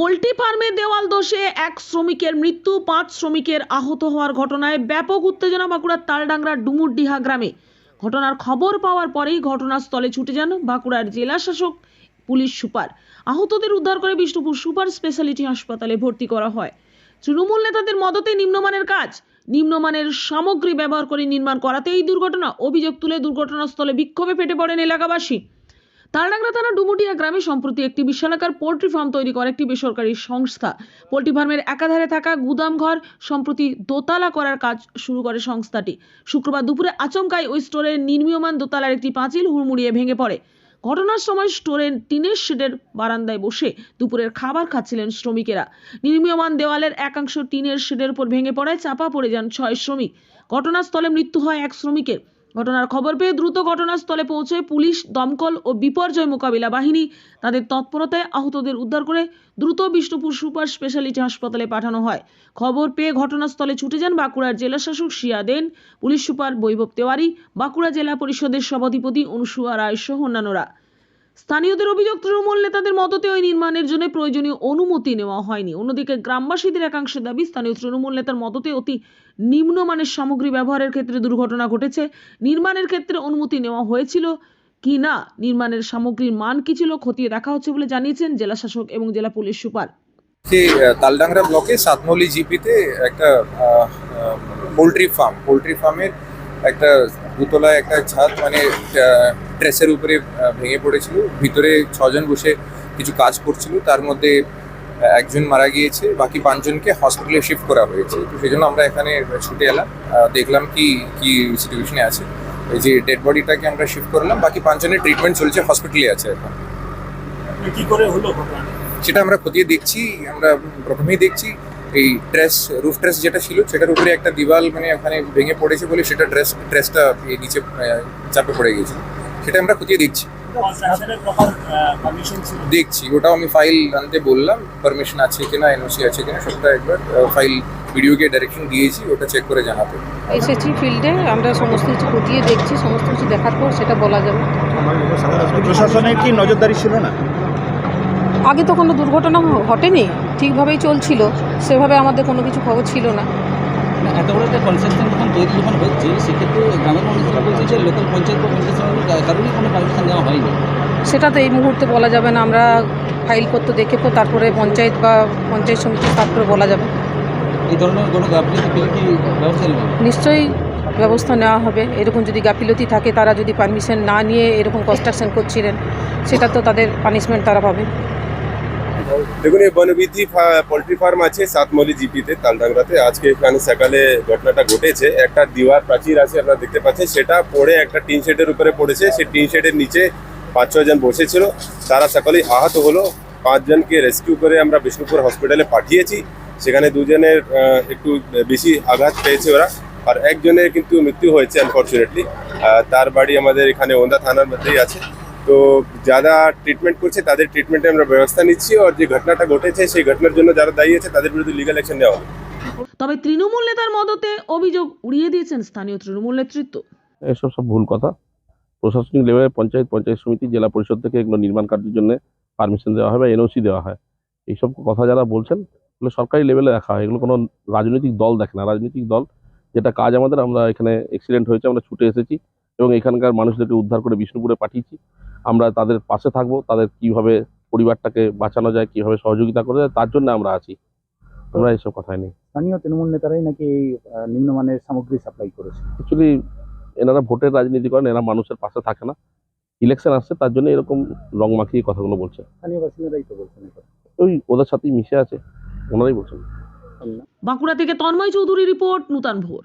Poultry ফার্মে দেওয়াল দোষে এক শ্রমিকের মৃত্যু, পাঁচ শ্রমিকের আহত হওয়ার ঘটনায় ব্যাপক উত্তেজনা বাঁকুড়ার তালডাংরার ডুমুরডিহা গ্রামে। ঘটনার খবর পাওয়ার পরেই ঘটনাস্থলে ছুটে যান বাঁকুড়ার জেলা শাসক পুলিশ সুপার। আহতদের উদ্ধার করে বিষ্ণুপুর সুপার স্পেশালিটি হাসপাতালে ভর্তি করা হয়। তৃণমূল নেতাদের মদতে নিম্নমানের কাজ। নিম্নমানের সামগ্রী ব্যবহার করে নির্মাণ করাতে এই দুর্ঘটনা। অভিযোগ তুলে দুর্ঘটনাস্থলে বিক্ষোভে ফেটে পড়েন এলাকাবাসী। তালডাংরা থানা ডুমুটিয়া গ্রামে সম্প্রতি একটি বিশালাকার পোল্ট্রি ফার্ম তৈরি করে একটি বেসরকারি সংস্থা। পোল্ট্রি ফার্মের একাধারে থাকা গুদাম ঘর সম্প্রতি দোতলা করার কাজ শুরু করে সংস্থাটি। শুক্রবার দুপুরে আচমকাই ওই স্টোরের নির্মীয়মান দোতলার একটি পাঁচিল হুড়মুড়িয়ে ভেঙে পড়ে। ঘটনার সময় স্টোরের টিনের শেডের বারান্দায় বসে দুপুরের খাবার খাচ্ছিলেন শ্রমিকেরা। নির্মীয়মান দেওয়ালের একাংশ টিনের শেডের উপর ভেঙে পড়ায় চাপা পড়ে যান ছয় শ্রমিক। ঘটনাস্থলে মৃত্যু হয় এক শ্রমিকের। ঘটনার খবর পেয়ে দ্রুত ঘটনাস্থলে পৌঁছে পুলিশ, দমকল ও বিপর্যয় মোকাবিলা বাহিনী তাদের তৎপরতায় আহতদের উদ্ধার করে দ্রুত বিষ্ণুপুর সুপার স্পেশালিটি হাসপাতালে পাঠানো হয়। খবর পেয়ে ঘটনাস্থলে ছুটে যান বাঁকুড়ার জেলা শাসক শিয়া দেন, পুলিশ সুপার বৈভব তেওয়ারি, বাঁকুড়া জেলা পরিষদের সভাধিপতি অনুসুয়া রায় সহ অন্যান্যরা। স্থানীয়দের অভিযোগ, তৃণমূল নেতাদের মদতে ওই নির্মাণের জন্য প্রয়োজনীয় অনুমতি নেওয়া হয়নি। অন্যদিকে গ্রামবাসীদের একাংশের দাবি, স্থানীয় তৃণমূল নেতার মদতে অতি নিম্নমানের সামগ্রী ব্যবহারের ক্ষেত্রে দুর্ঘটনা ঘটেছে। নির্মাণের ক্ষেত্রে অনুমতি নেওয়া হয়েছিল কি না? নির্মাণের সামগ্রীর মান কি ছিল? খতিয়ে দেখা হচ্ছে বলে জানিয়েছেন জেলা শাসক এবং জেলা পুলিশ সুপার। তালডাংরা ব্লকে সাতমলি জিপিতে একটা পোলট্রি ফার্ম, পোলট্রি ফার্মের একটা দুতলায় একটা ছাদ মানে ট্রেসের উপরে ভেঙে পড়েছিল। ভিতরে ছজন বসে কিছু কাজ করছিল। তার মধ্যে একজন মারা গিয়েছে। বাকি পাঁচজনকে হসপিটালে শিফট করা হয়েছে। তো সেই জন্য আমরা এখানে ছুটে এলাম। দেখলাম কি কি সিচুয়েশনে আছে। এই যে ডেড বডিটাকে আমরা শিফট করলাম। বাকি পাঁচজনের ট্রিটমেন্ট চলছে হসপিটালে আছে এখন। কি করে হলো সেটা আমরা খতিয়ে দেখছি। আমরা প্রথমেই দেখছি এই ড্রেস রুফ ড্রেস যেটা ছিল সেটার উপরে একটা দিওয়াল মানে ওখানে ভেঙে পড়েছে বলে সেটা ড্রেস ড্রেসটা নিচে চাপে পড়ে গেছে সেটা আমরা খতিয়ে দেখছি। পারমিশন ছিল দেখছি ওটাও আমি ফাইল আনতে বললাম পারমিশন আছে কিনা এনওসি আছে কিনা সবটা একবার ফাইল ভিডিওকে ডাইরেকশন দিয়েছি ওটা চেক করে জানাতে এসেছি ফিল্ডে আমরা সমস্ত কিছু খতিয়ে দেখছি সমস্ত কিছু দেখার পর সেটা বলা যাবে। প্রশাসনের কি নজরদারি ছিল না? আগে তো কোনো দুর্ঘটনা ঘটেনি ঠিকভাবেই চলছিল সেভাবে আমাদের কোনো কিছু খবর ছিল না। এত বড় একটা কনস্ট্রাকশন যখন তৈরি যখন হচ্ছে সেক্ষেত্রে গ্রামের মানুষরা বলছে যে লোকাল পঞ্চায়েত বা পঞ্চায়েত কারণেই কোনো পারমিশন দেওয়া হয়নি। সেটা তো এই মুহূর্তে বলা যাবে না আমরা ফাইল করতে দেখে পর তারপরে পঞ্চায়েত বা পঞ্চায়েত সমিতি তারপরে বলা যাবে। এই ধরনের কোনো গাফিলতি পেলে কি ব্যবস্থা নেবেন নিশ্চয়ই ব্যবস্থা নেওয়া হবে। এরকম যদি গাফিলতি থাকে তারা যদি পারমিশন না নিয়ে এরকম কনস্ট্রাকশন করছিলেন সেটা তো তাদের পানিশমেন্ট তারা পাবে। দেখুন, এই বনবিধি পোলট্রি ফার্ম আছে সাতমলি জিপিতে, তালডাংরাতে। আজকে এখানে সকালে ঘটনাটা ঘটেছে। একটা দিওয়ার প্রাচীর আছে, আপনারা দেখতে পাচ্ছেন। সেটা পড়ে একটা টিন শেডের উপরে পড়েছে। সেই টিন শেডের নিচে পাঁচ ছজন বসেছিল। তারা সকলেই আহত হলো। পাঁচজনকে রেস্কিউ করে আমরা বিষ্ণুপুর হসপিটালে পাঠিয়েছি। সেখানে দুজনের একটু বেশি আঘাত পেয়েছে ওরা। আর একজনের কিন্তু মৃত্যু হয়েছে আনফর্চুনেটলি তার বাড়ি আমাদের এখানে ওন্দা থানার মধ্যেই আছে। তো যারা ট্রিটমেন্ট করছে তাদের ট্রিটমেন্টে আমরা ব্যবস্থা নিচ্ছি আর যে ঘটনাটা ঘটেছে সেই ঘটনার জন্য যারা দায়ী আছে তাদের বিরুদ্ধে লিগাল অ্যাকশন নেওয়া হবে। তবে তৃণমূল নেতার মদতে অভিযোগ উড়িয়ে দিয়েছেন স্থানীয় তৃণমূল নেতৃত্ব। এসব সব ভুল কথা। প্রশাসনিক লেভেলে পঞ্চায়েত পঞ্চায়েত সমিতি জেলা পরিষদ থেকে এগুলো নির্মাণ কার্যের জন্য পারমিশন দেওয়া হয় বা এনওসি দেওয়া হয়। এইসব কথা যারা বলছেন এগুলো সরকারি লেভেলে দেখা হয়। এগুলো কোনো রাজনৈতিক দল দেখে না। রাজনৈতিক দল যেটা কাজ আমাদের আমরা এখানে অ্যাক্সিডেন্ট হয়েছে আমরা ছুটে এসেছি এবং এখানকার মানুষদেরকে উদ্ধার করে বিষ্ণুপুরে পাঠিয়েছি। আমরা তাদের পাশে থাকব তাদের কীভাবে পরিবারটাকে বাঁচানো যায় কীভাবে সহযোগিতা করা যায় তার জন্য আমরা আছি। আমরা এইসব কথাই নেই। স্থানীয় তৃণমূল নেতারাই নাকি এই নিম্নমানের সামগ্রী সাপ্লাই করেছে? অ্যাকচুয়ালি এনারা ভোটের রাজনীতি করেন এরা মানুষের পাশে থাকে না। ইলেকশন আসছে তার জন্য এরকম রং মাখিয়ে কথাগুলো বলছে। স্থানীয় বাসিন্দারাই তো বলছেন ওই ওদের সাথেই মিশে আছে ওনারাই বলছেন। বাঁকুড়া থেকে তন্ময় চৌধুরী রিপোর্ট নূতন ভোর।